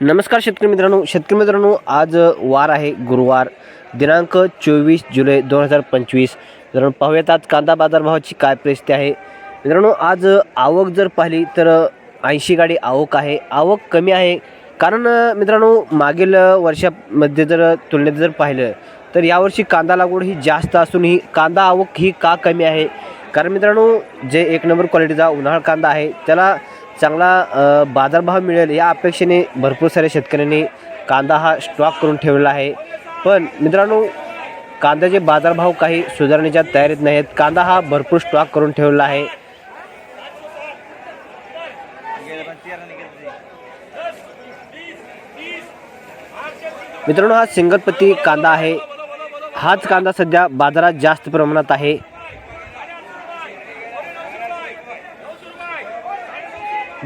नमस्कार शेतकरी मित्रांनो. शेतकरी मित्रांनो आज वार आहे गुरुवार दिनांक चोवीस जुलै दोन हजार पंचवीस. मित्रांनो पाहूयात आज कांदा बाजारभावाची काय परिस्थिती आहे. मित्रांनो आज आवक जर पाहिली तर ऐंशी गाडी आवक आहे. आवक कमी आहे. कारण मित्रांनो मागील वर्षामध्ये जर तुलनेत जर पाहिलं तर यावर्षी कांदा लागवड ही जास्त असूनही कांदा आवक ही का कमी आहे? कारण मित्रांनो जे एक नंबर क्वालिटीचा उन्हाळ कांदा आहे त्याला चांगला बाजारभाव मिळेल या अपेक्षेने भरपूर साऱ्या शेतकऱ्यांनी कांदा हा स्टॉक करून ठेवलेला आहे. पण मित्रांनो कांद्याचे बाजारभाव काही सुधारण्याच्या तयारीत नाही आहेत कांदा हा भरपूर स्टॉक करून ठेवलेला आहे. मित्रांनो हा सिंगलपत्ती कांदा आहे. हाच कांदा सध्या बाजारात जास्त प्रमाणात आहे.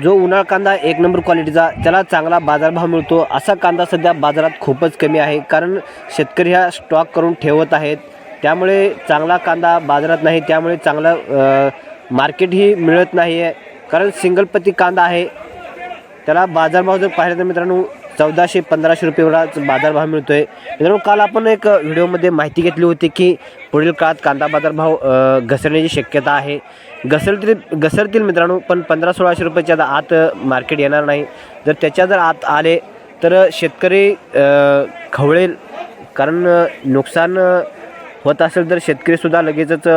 जो उन्हाळ कांदा एक नंबर क्वालिटीचा त्याला चांगला बाजारभाव मिळतो. असा कांदा सध्या बाजारात खूपच कमी आहे. कारण शेतकरी हा स्टॉक करून ठेवत आहेत. त्यामुळे चांगला कांदा बाजारात नाही. त्यामुळे चांगलं मार्केटही मिळत नाही आहे कारण सिंगलपती कांदा आहे. त्याला बाजारभाव जर पाहिला तर मित्रांनो चौदाशे पंधराशे रुपये एवढाच बाजारभाव मिळतो आहे मित्रांनो काल आपण एक व्हिडिओमध्ये माहिती घेतली होती की पुढील काळात कांदा बाजारभाव घसरण्याची शक्यता आहे. घसरतील घसरतील मित्रांनो पण पंधरा सोळाशे रुपयाच्या आत मार्केट येणार नाही. जर त्याच्या जर आत आले तर शेतकरी खवळेल. कारण नुकसान होत असेल तर शेतकरीसुद्धा लगेचच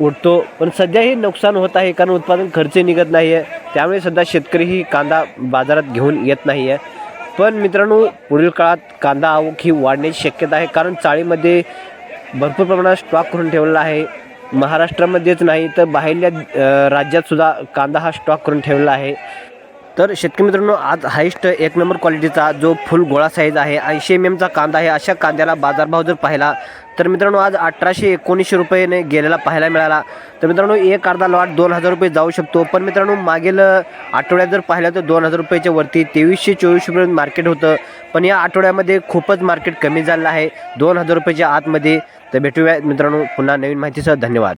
उठतो पण सध्या हे नुकसान होत आहे कारण उत्पादन खर्च निघत नाही आहे त्यामुळे सध्या शेतकरीही कांदा बाजारात घेऊन येत नाही आहे पण मित्रांनो पुढील काळात कांदा आवक ही वाढण्याची शक्यता आहे. कारण चाळीमध्ये भरपूर प्रमाणात स्टॉक करून ठेवलेला आहे. महाराष्ट्रामध्येच नाही तर बाहेरल्या राज्यातसुद्धा कांदा हा स्टॉक करून ठेवलेला आहे. तर शेतकरी मित्रांनो आज हायस्ट एक नंबर क्वालिटीचा जो फुल गोळा साईज आहे ऐंशी एम एमचा कांदा आहे अशा कांद्याला बाजारभाव जर पाहिला तर मित्रांनो आज अठराशे एकोणीसशे रुपयेने गेलेला पाहायला मिळाला. तर मित्रांनो एक अर्धा लॉट दोन हजार रुपये जाऊ शकतो पण मित्रांनो मागील आठवड्यात जर पाहिलं तर दोन हजार रुपयाच्या वरती तेवीसशे चोवीसशेपर्यंत मार्केट होतं पण या आठवड्यामध्ये खूपच मार्केट कमी झालेलं आहे. दोन हजार रुपयाच्या आतमध्ये. तर भेटूया मित्रांनो पुन्हा नवीन माहितीसह. धन्यवाद.